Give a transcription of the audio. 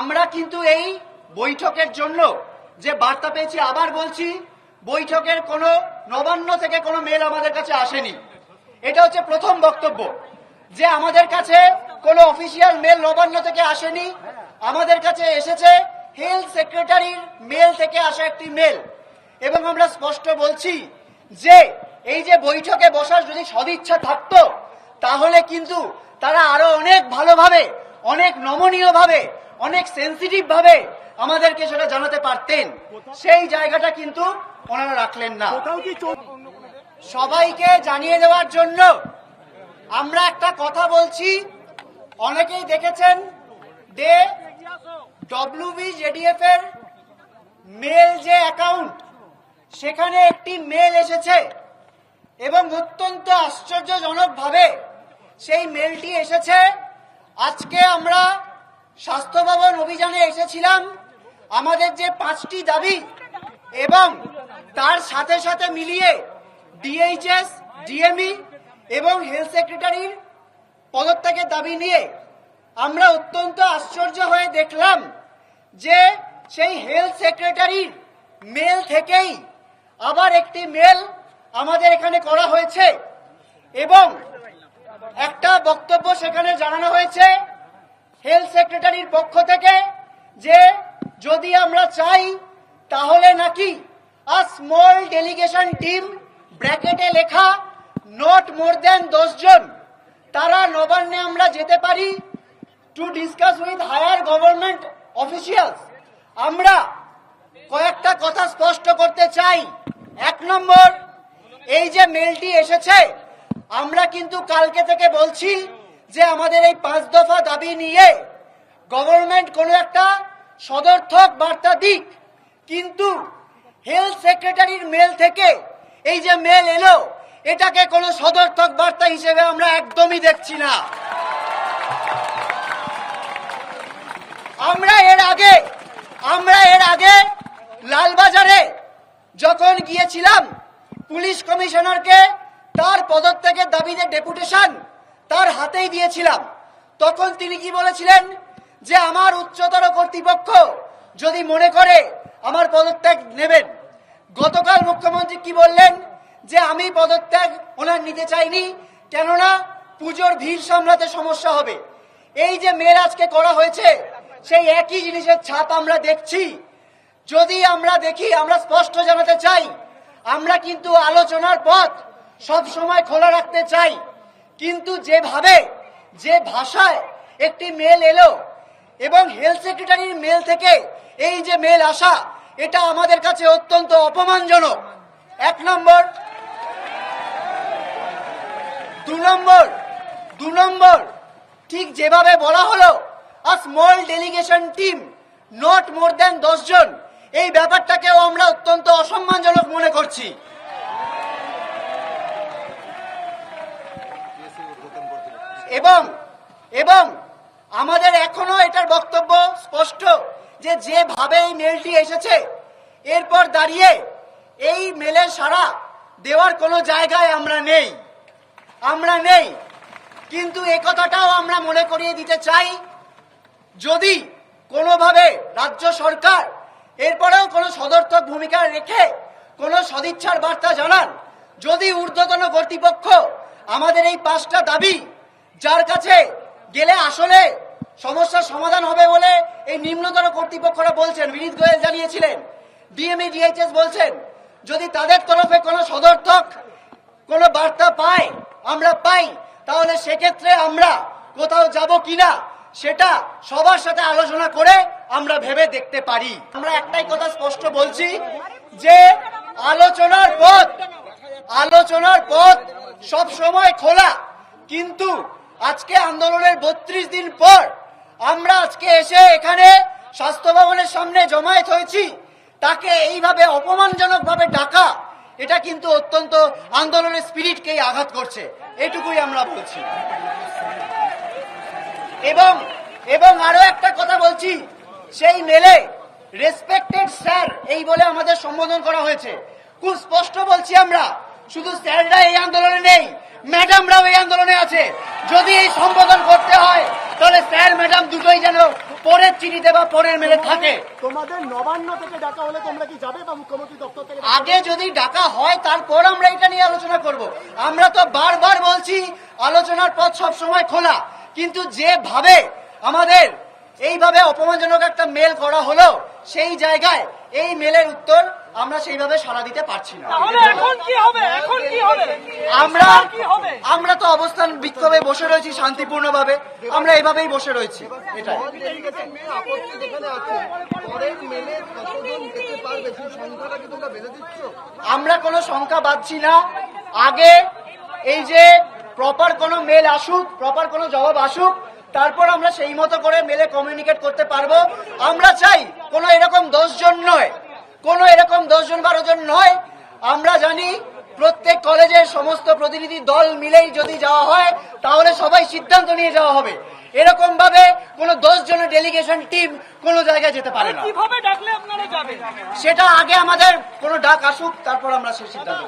আমরা কিন্তু এই বৈঠকের জন্য যে বার্তা পেয়েছি, আবার বলছি, বৈঠকের কোনো নবান্ন থেকে কোনো মেল আমাদের কাছে আসেনি। এটা হচ্ছে প্রথম বক্তব্য, যে আমাদের কাছে কোনো অফিসিয়াল মেল নবান্ন থেকে আসেনি। আমাদের কাছে এসেছে হেলথ সেক্রেটারির মেল থেকে আসা একটি মেল। এবং আমরা স্পষ্ট বলছি যে এই যে বৈঠকে বসার যদি সদিচ্ছা থাকতো, তাহলে কিন্তু তারা আরও অনেক ভালোভাবে, অনেক নমনীয় ভাবে অনেক সেন্সিটিভ ভাবে আমাদেরকে সেটা জানাতে পারতেন। সেই জায়গাটা কিন্তু ওনারা রাখলেন না। সবাইকে জানিয়ে দেওয়ার জন্য আমরা একটা কথা বলছি। অনেকেই দেখেছেন যে ডব্লিউবি জেডিএফ এর মেল যে অ্যাকাউন্ট সেখানে একটি মেল এসেছে এবং অত্যন্ত আশ্চর্যজনকভাবে সেই মেলটি এসেছে। আজকে আমরা স্বাস্থ্য ভবন অভিযানে এসেছিলাম। আমাদের যে পাঁচটি দাবি এবং তার সাথে সাথে মিলিয়ে ডিএইচএস, ডিএমই এবং হেলথ সেক্রেটারির পদত্যাগের দাবি নিয়ে আমরা অত্যন্ত আশ্চর্য হয়ে দেখলাম যে সেই হেলথ সেক্রেটারির মেল থেকেই আবার একটি মেল আমাদের এখানে করা হয়েছে এবং একটা বক্তব্য সেখানে জানানো হয়েছে হেলথ সেক্রেটারির পক্ষ থেকে যে যদি আমরা চাই, তাহলে নাকি আ স্মল ডেলিগেশন টিম ব্র্যাকেটে লেখা নট মোর দেন দশ জন, তারা নবান্নে আমরা যেতে পারি to discuss with higher government officials আমরা কয়েকটা কথা স্পষ্ট করতে চাই। এক নম্বর, এই যে মেলটি এসেছে, আমরা কিন্তু কালকে থেকে বলছি যে আমাদের এই পাঁচ দফা দাবি নিয়ে গভর্নমেন্ট কোনো একটা সদর্থক বার্তা দিক। কিন্তু হেলথ সেক্রেটারির মেল থেকে এই যে মেল এলো, এটাকে কোনো সদর্থক বার্তা হিসেবে আমরা একদমই দেখছি না। আমরা এর আগে, আমরা এর আগে লালবাজারে যখন গিয়েছিলাম, পুলিশ কমিশনারকে তার পদত্যাগের দাবিতে ডেপুটেশন তার হাতেই দিয়েছিলাম। তখন তিনি কি বলেছিলেন? যে আমার উচ্চতর কর্তৃপক্ষ যদি মনে করে আমার পদত্যাগ নেবেন। গতকাল মুখ্যমন্ত্রী কি বললেন? যে আমি পদত্যাগ ওনার নিতে চাইনি, কেননা পুজোর ভিড় সামলাতে সমস্যা হবে। এই যে মেয়ের আজকে করা হয়েছে, সেই একই জিনিসের ছাপ আমরা দেখছি। যদি আমরা দেখি, আমরা স্পষ্ট জানাতে চাই, আমরা কিন্তু আলোচনার পথ সব সময় খোলা রাখতে চাই। কিন্তু যেভাবে, যে ভাষায় একটি মেল এলো এবং হেলথ সেক্রেটারির মেল থেকে এই যে মেল আসা, এটা আমাদের কাছে অত্যন্ত অপমানজনক। এক নম্বর। দু নম্বর। দু নম্বর। ঠিক যেভাবে বলা হলো a small delegation team not more than দশজন এই ব্যাপারটাকেও আমরা অত্যন্ত অসম্মানজনক মনে করছি। এবং এবং আমাদের এখনও এটার বক্তব্য স্পষ্ট যে যেভাবে এই মেলটি এসেছে, এরপর দাঁড়িয়ে এই মেলে সারা দেওয়ার কোনো জায়গায় আমরা নেই। আমরা নেই। কিন্তু এ কথাটাও আমরা মনে করিয়ে দিতে চাই, যদি কোনোভাবে রাজ্য সরকার এরপরেও কোনো সদর্থক ভূমিকা রেখে কোনো সদিচ্ছার বার্তা জানান, যদি ঊর্ধ্বতন কর্তৃপক্ষ আমাদের এই পাঁচটা দাবি যার কাছে গেলে আসলে সমস্যার সমাধান হবে বলে এই নিম্নতর কর্তৃপক্ষরা বলছেন, বিনীত গোয়েল জানিয়েছিলেন। ডিএমএ, ডিএইচএস বলছেন, যদি তাদের তরফে কোনো সদর্থক কোনো বার্তা পাই আমরা পাই, তাহলে সেক্ষেত্রে আমরা কোথাও যাব কিনা সেটা সবার সাথে আলোচনা করে আমরা ভেবে দেখতে পারি। আমরা একটাই কথা স্পষ্ট বলছি যে আলোচনার পথ আলোচনার পথ সব সময় খোলা, কিন্তু আজকে আন্দোলনের বত্রিশ দিন পর আমরা আজকে এসে এখানে স্বাস্থ্য ভবনের সামনে জমায়েত হয়েছি। তাকে এইভাবে অপমানজনক ভাবে ডাকা, এটা কিন্তু অত্যন্ত আন্দোলনের স্পিরিটকেই আঘাত করছে। এটুকুই আমরা বলছি। এবং এবং আরও একটা কথা বলছি, সেই মেলে রেসপেক্টেড স্যার, এই বলে আমাদের সম্বোধন করা হয়েছে। খুব স্পষ্ট বলছি আমরা, শুধু স্যাররা এই আন্দোলনে নেই ম্যাডামরাও এই আন্দোলনে আছে। যদি এই সম্বোধন করতে হয় তাহলে স্যার ম্যাডাম দুটোই যেন পরের চিঠিতে বা পরের মেলে থাকে। তোমাদের নবান্ন থেকে ডাকা হলে তোমরা কি যাবে বা মুখ্যমন্ত্রী দপ্তর থেকে? আগে যদি ডাকা হয় তারপর আমরা এটা নিয়ে আলোচনা করব। আমরা তো বারবার বলছি আলোচনার পথ সব সময় খোলা। কিন্তু যেভাবে আমাদের এইভাবে অপমানজনক একটা মেল করা হলো সেই জায়গায় এই মেলের উত্তর আমরা সেইভাবে সাড়া দিতে পারছি না। আমরা আমরা তো অবস্থান বিক্ষোভে বসে রয়েছি শান্তিপূর্ণভাবে। আমরা এইভাবেই বসে রয়েছি। দিচ্ছ আমরা কোনো সংখ্যা বাঁধছি না। আগে এই যে প্রপার কোনো মেল আসুক প্রপার কোনো জবাব আসুক তারপর আমরা সেই মতো করে মেলে কমিউনিকেট করতে পারব। আমরা চাই কোনো এরকম দশজন নয় কোনো এরকম দশজন বারো জন নয়। আমরা জানি প্রত্যেক কলেজের সমস্ত প্রতিনিধি দল মিলেই যদি যাওয়া হয় তাহলে সবাই সিদ্ধান্ত নিয়ে যাওয়া হবে। এরকম ভাবে কোনো দশ জনের ডেলিগেশন টিম কোনো জায়গায় যেতে পারে না। সেটা আগে আমাদের কোনো ডাক আসুক তারপর আমরা সেই সিদ্ধান্ত